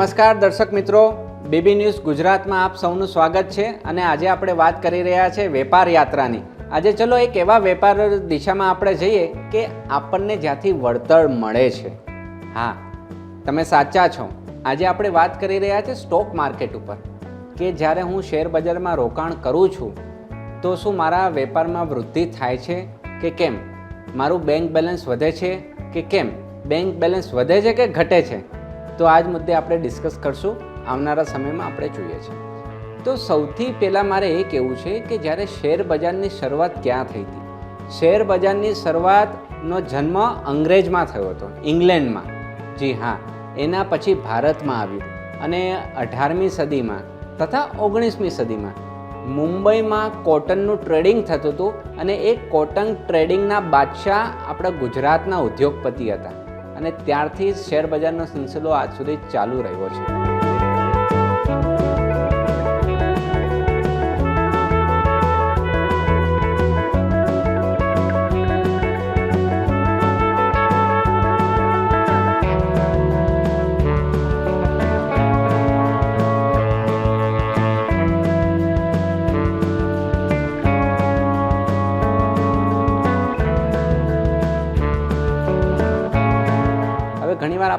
નમસ્કાર દર્શક મિત્રો. બીબી ન્યૂઝ ગુજરાતમાં આપ સૌનું સ્વાગત છે અને આજે આપણે વાત કરી રહ્યા છે વેપાર યાત્રાની. આજે ચલો એક એવા વેપાર દિશામાં આપણે જઈએ કે આપણને જ્યાંથી વળતર મળે છે. હા, તમે સાચા છો. આજે આપણે વાત કરી રહ્યા છે સ્ટોક માર્કેટ ઉપર કે જ્યારે હું શેર બજારમાં રોકાણ કરું છું, તો શું મારા વેપારમાં વૃદ્ધિ થાય છે કે કેમ? મારું બેંક બેલેન્સ વધે છે કે કેમ? બેંક બેલેન્સ વધે છે કે ઘટે છે? તો આ જ મુદ્દે આપણે ડિસ્કસ કરશું. આવનારા સમયમાં આપણે જોઈએ છીએ તો સૌથી પહેલાં મારે એ કહેવું છે કે જ્યારે શેર બજારની શરૂઆત ક્યાં થઈ હતી? શેર બજારની શરૂઆતનો જન્મ અંગ્રેજમાં થયો હતો, ઇંગ્લેન્ડમાં. જી હા, એના પછી ભારતમાં આવ્યું અને અઢારમી સદીમાં તથા ઓગણીસમી સદીમાં મુંબઈમાં કોટનનું ટ્રેડિંગ થતું હતું અને એ કોટન ટ્રેડિંગના બાદશાહ આપણા ગુજરાતના ઉદ્યોગપતિ હતા. અને ત્યારથી શેર બજારનો સિલસિલો આજ સુધી ચાલુ રહ્યો છે.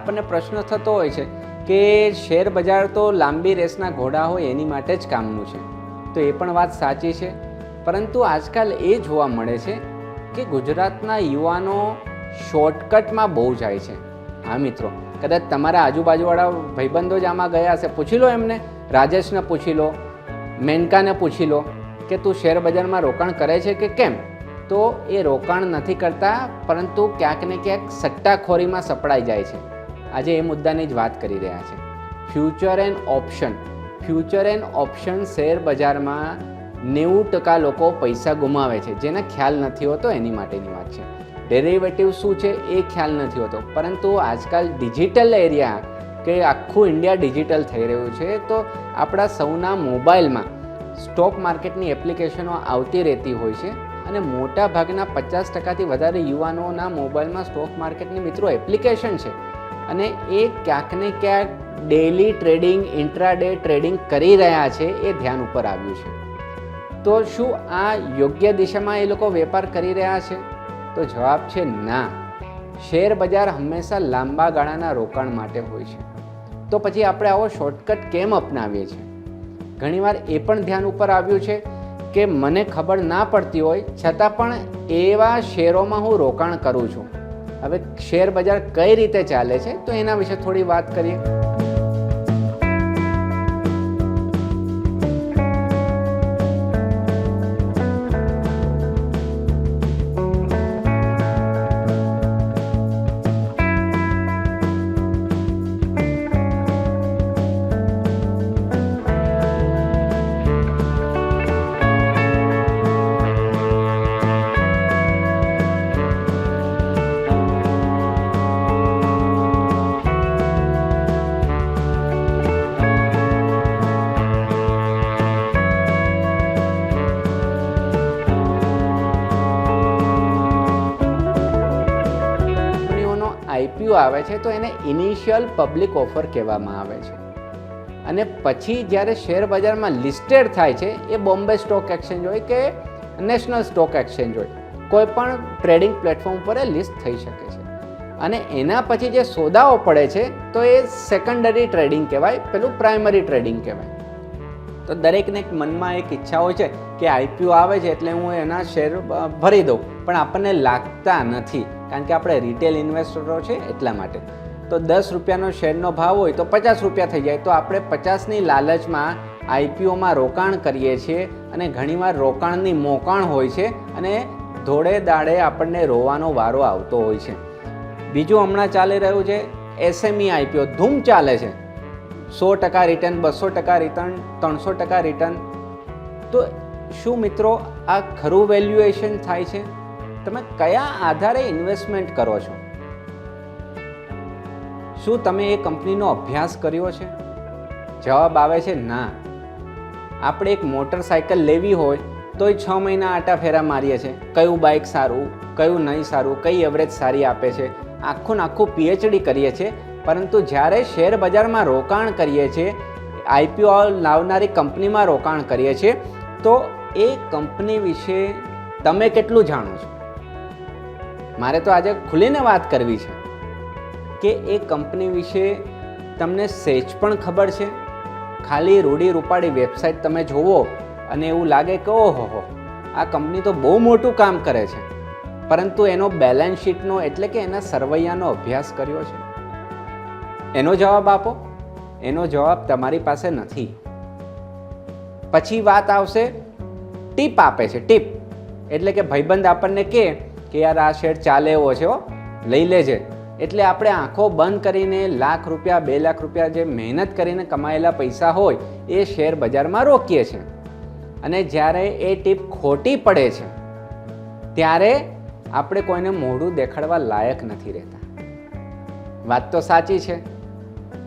આપણને પ્રશ્ન થતો હોય છે કે શેર બજાર તો લાંબી રેસના ઘોડા હોય એની માટે જ કામનું છે. તો એ પણ વાત સાચી છે. પરંતુ આજકાલ એ જોવા મળે છે કે ગુજરાતના યુવાનો શોર્ટકટમાં બહુ જાય છે. હા, મિત્રો, કદાચ તમારા આજુબાજુવાળા ભાઈબંધો જ આમાં ગયા હશે. પૂછી લો એમને. રાજેશને પૂછી લો. મેનકાને પૂછી લો કે તું શેર બજારમાં રોકાણ કરે છે કે કેમ? તો એ રોકાણ નથી કરતા, પરંતુ ક્યાંક ને ક્યાંક સટ્ટાખોરીમાં સપડાઈ જાય છે. આજે એ મુદ્દાની જ વાત કરી રહ્યા છે. Future and option future and option share બજારમાં નેવું ટકા લોકો પૈસા ગુમાવે છે. જેને ખ્યાલ નથી હોતો એની માટેની વાત છે. ડેરિવેટિવ શું છે એ ખ્યાલ નથી હોતો. પરંતુ આજકાલ ડિજિટલ એરિયા કે આખું ઇન્ડિયા ડિજિટલ થઈ રહ્યું છે, તો આપણા સૌના મોબાઈલમાં સ્ટોક માર્કેટની એપ્લિકેશનો આવતી રહેતી હોય છે અને મોટા ભાગના પચાસ ટકાથી વધારે યુવાનોના મોબાઈલમાં સ્ટોક માર્કેટની મિત્રો એપ્લિકેશન છે. અને એ ક્યાંક ને ક્યાંક ડેલી ટ્રેડિંગ ઇન્ટ્રાડે ટ્રેડિંગ કરી રહ્યા છે એ ધ્યાન ઉપર આવ્યું છે. તો શું આ યોગ્ય દિશામાં એ લોકો વેપાર કરી રહ્યા છે? તો જવાબ છે ના. શેર બજાર હંમેશા લાંબા ગાળાના રોકાણ માટે હોય છે. તો પછી આપણે આવો શોર્ટકટ કેમ અપનાવીએ છીએ? ઘણીવાર એ પણ ધ્યાન ઉપર આવ્યું છે કે મને ખબર ના પડતી હોય, છતાં પણ એવા શેરોમાં હું રોકાણ કરું છું. હવે શેર બજાર કઈ રીતે ચાલે છે તો એના વિશે થોડી વાત કરીએ. આવે છે, તો એને ઇનિશિયલ પબ્લિક ઓફર કહેવામાં આવે છે. અને પછી જ્યારે શેર બજારમાં લિસ્ટેડ થાય છે, એ બોમ્બે સ્ટોક એક્સચેન્જ હોય કે નેશનલ સ્ટોક એક્સચેન્જ હોય, કોઈ પણ ટ્રેડિંગ પ્લેટફોર્મ પર એ લિસ્ટ થઈ શકે છે. અને એના પછી જે સોદાઓ પડે છે, તો એ સેકન્ડરી ટ્રેડિંગ કહેવાય, પેલું પ્રાઇમરી ટ્રેડિંગ કહેવાય. તો દરેકને મનમાં એક ઈચ્છા હોય છે કે આઈપીઓ આવે છે એટલે હું એના શેર ભરી દઉં. પણ આપણને લાગતા નથી. કારણ કે આપણે રિટેલ ઇન્વેસ્ટરો છે એટલા માટે. તો દસ રૂપિયાનો શેરનો ભાવ હોય તો પચાસ રૂપિયા થઈ જાય. તો આપણે પચાસની લાલચમાં આઈપીઓમાં રોકાણ કરીએ છીએ અને ઘણીવાર રોકાણની મોકાણ હોય છે અને ધોળે દાડે આપણને રોવાનો વારો આવતો હોય છે. બીજું હમણાં ચાલી રહ્યું છે એસએમઈ આઈપીઓ ધૂમ ચાલે છે. સો ટકા રિટર્ન બસો ટકા રિટર્ન ત્રણસો ટકા રિટર્ન તો શું મિત્રો આ ખરું વેલ્યુએશન થાય છે? તમે કયા આધારે ઇન્વેસ્ટમેન્ટ કરો છો? શું તમે એ કંપનીનો અભ્યાસ કર્યો છે? જવાબ આવે છે ના. આપણે એક મોટરસાયકલ લેવી હોય તોય છ મહિના આટા ફેરા મારીએ છીએ. કયું બાઇક સારું, કયું નહીં સારું, કઈ એવરેજ સારી આપે છે? આખું આખું પીએચડી કરીએ છીએ. પરંતુ જ્યારે શેર બજારમાં રોકાણ કરીએ છીએ આઈપીઓ લાવનારી કંપનીમાં રોકાણ કરીએ છીએ, તો એ કંપની વિશે તમે કેટલું જાણો છો? મારે તો આજે ખુલીને વાત કરવી છે કે એ કંપની વિશે તમને સહેજ પણ ખબર છે? ખાલી રૂડી રૂપાળી વેબસાઇટ તમે જોવો અને એવું લાગે કે ઓહો આ કંપની તો બહુ મોટું કામ કરે છે. પરંતુ એનો બેલેન્સ શીટનો એટલે કે એના સરવૈયાનો અભ્યાસ કર્યો છે. એનો જવાબ આપો. એનો જવાબ તમારી પાસે નથી. પછી વાત આવશે, ટીપ આપે છે, ટીપ. એટલે કે ભાઈબંધ આપણને કહે કે યાર આ શેર ચાલે એવો છે લઈ લેજે. એટલે આપણે આંખો બંધ કરીને લાખ રૂપિયા, બે લાખ રૂપિયા જે મહેનત કરીને કમાયેલા પૈસા હોય, એ શેર બજારમાં રોકીએ છીએ. અને જ્યારે એ ટીપ ખોટી પડે છે, ત્યારે આપણે કોઈને મોઢું દેખાડવા લાયક નથી રહેતા. વાત તો સાચી છે.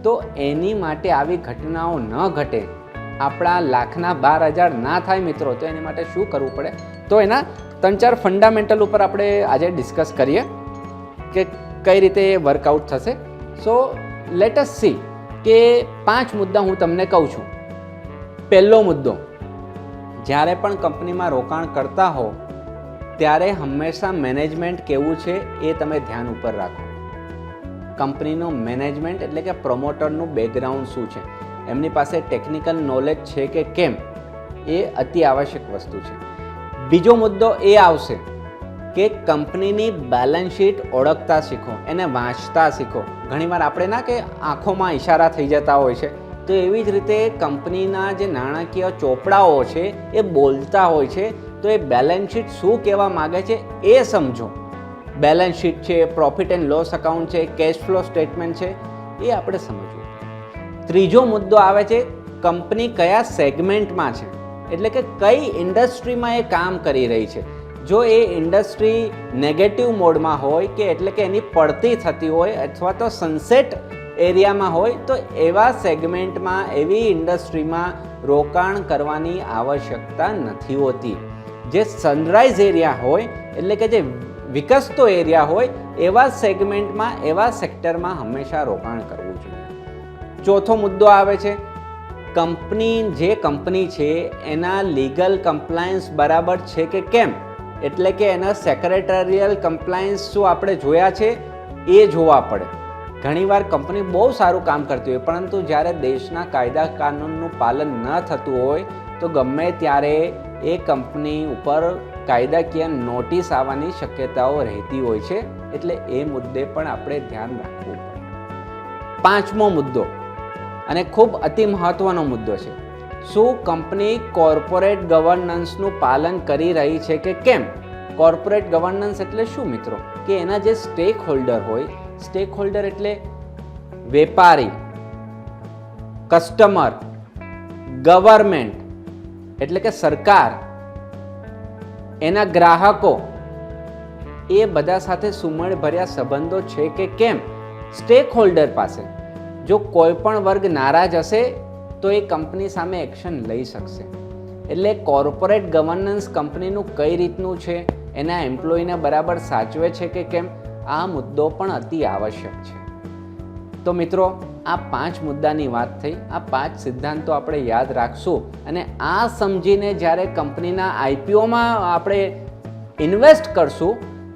તો એની માટે આવી ઘટનાઓ ન ઘટે. આપણા લાખના બાર હજાર ના થાય મિત્રો, તો એની માટે શું કરવું પડે? તો એના ત્રણ ચાર ફંડામેન્ટલ ઉપર આપણે આજે ડિસ્કસ કરીએ કે કઈ રીતે એ વર્કઆઉટ થશે. સો લેટસ સી કે પાંચ મુદ્દા હું તમને કહું છું. પહેલો મુદ્દો, જ્યારે પણ કંપનીમાં રોકાણ કરતા હો, ત્યારે હંમેશા મેનેજમેન્ટ કેવું છે એ તમે ધ્યાન ઉપર રાખો. કંપનીનું મેનેજમેન્ટ એટલે કે પ્રમોટરનું બેકગ્રાઉન્ડ શું છે? એમની પાસે ટેકનિકલ નોલેજ છે કે કેમ? એ અતિ આવશ્યક વસ્તુ છે. બીજો મુદ્દો એ આવશે કે કંપનીની બેલેન્સ શીટ ઓળખતા શીખો, એને વાંચતા શીખો. ઘણીવાર આપણે ના કે આંખોમાં ઈશારા થઈ જતા હોય છે. તો એવી જ રીતે કંપનીના જે નાણાકીય ચોપડાઓ છે, એ બોલતા હોય છે. તો એ બેલેન્સ શીટ શું કહેવા માગે છે એ સમજો. બેલેન્સ શીટ છે પ્રોફિટ એન્ડ લોસ અકાઉન્ટ છે કેશ ફ્લો સ્ટેટમેન્ટ છે, એ આપણે સમજવું. ત્રીજો મુદ્દો આવે છે, કંપની કયા સેગમેન્ટમાં છે? એટલે કે કઈ ઇન્ડસ્ટ્રીમાં એ કામ કરી રહી છે? જો એ ઇન્ડસ્ટ્રી નેગેટિવ મોડમાં હોય કે એટલે કે એની પડતી થતી હોય અથવા તો સનસેટ એરિયામાં હોય, તો એવા સેગમેન્ટમાં એવી ઇન્ડસ્ટ્રીમાં રોકાણ કરવાની આવશ્યકતા નથી હોતી. જે સનરાઈઝ એરિયા હોય, એટલે કે જે વિકસતો એરિયા હોય એવા સેગમેન્ટમાં, એવા સેક્ટરમાં હંમેશા રોકાણ કરવું જોઈએ. ચોથો મુદ્દો આવે છે, કંપની જે કંપની છે, એના લીગલ કમ્પ્લાયન્સ બરાબર છે કે કેમ? એટલે કે એના સેક્રેટરિયલ કમ્પ્લાયન્સ શું આપણે જોયા છે? એ જોવા પડે. ઘણીવાર કંપની બહુ સારું કામ કરતી હોય, પરંતુ જ્યારે દેશના કાયદા કાનૂનનું પાલન ન થતું હોય, તો ગમે ત્યારે એ કંપની ઉપર કાયદાકીય નોટિસ આવવાની શક્યતાઓ રહેતી હોય છે, એટલે એ મુદ્દે પણ આપણે ધ્યાન રાખવું પડે. પાંચમો મુદ્દો, અને ખૂબ અતિ મહત્વનો મુદ્દો છે, શું કંપની કોર્પોરેટ ગવર્નન્સનું પાલન કરી રહી છે કે કેમ? કોર્પોરેટ ગવર્નન્સ એટલે શું મિત્રો? કે એના જે સ્ટેક હોલ્ડર હોય સ્ટેક હોલ્ડર એટલે વેપારી, કસ્ટમર, ગવર્મેન્ટ, એટલે કે સરકાર એના ગ્રાહકો એ બધા સાથે સુમેળભર્યા સંબંધો છે કે કેમ? સ્ટેક હોલ્ડર પાસે. જો કોઈ પણ વર્ગ નારાજ હશે, તો એ કંપની સામે એક્શન લઈ શકશે. એટલે કોર્પોરેટ ગવર્નન્સ કંપનીનું કઈ રીતનું છે, એના એમ્પ્લોયને બરાબર સાચવે છે કે કેમ? આ મુદ્દો પણ અતિ આવશ્યક છે. તો મિત્રો, આ પાંચ મુદ્દાની વાત થઈ. આ પાંચ સિદ્ધાંતો આપણે યાદ રાખશું. અને આ સમજીને જ્યારે કંપનીના આઈપીઓમાં આપણે ઇન્વેસ્ટ કરશું,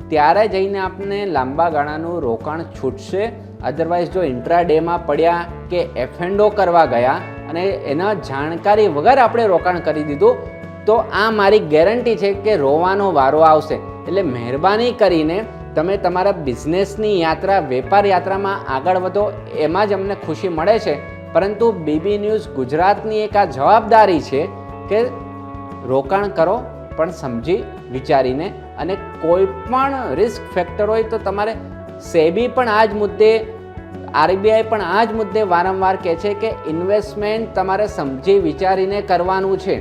ત્યારે જઈને આપને લાંબા ગાળાનું રોકાણ છૂટશે. અધરવાઇઝ જો ઇન્ટ્રા ડેમાં પડ્યા કે એફએન્ડો કરવા ગયા અને એના જાણકારી વગર આપણે રોકાણ કરી દીધું, તો આ મારી ગેરંટી છે કે રોવાનો વારો આવશે. એટલે મહેરબાની કરીને તમે તમારા બિઝનેસની યાત્રા, વેપાર યાત્રામાં આગળ વધો, એમાં જ અમને ખુશી મળે છે. પરંતુ બીબી ન્યૂઝ ગુજરાતની એક આ જવાબદારી છે કે રોકાણ કરો, પણ સમજી, વિચારીને અને કોઈ પણ રિસ્ક ફેક્ટર હોય તો તમારે સેબી પણ આ જ મુદ્દે, આરબીઆઈ પણ આ જ મુદ્દે વારંવાર કહે છે કે ઇન્વેસ્ટમેન્ટ તમારે સમજી, વિચારીને કરવાનું છે.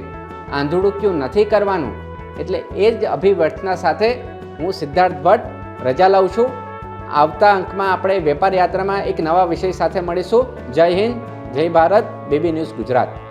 આંધળુક્યું નથી કરવાનું? એટલે એ જ અભિવ્યર્થના સાથે હું સિદ્ધાર્થ ભટ્ટ રજા લઉં છું. આવતા અંકમાં આપણે વેપાર યાત્રામાં એક નવા વિષય સાથે મળીશું. જય હિન્દ, જય ભારત, બેબી ન્યૂઝ ગુજરાત.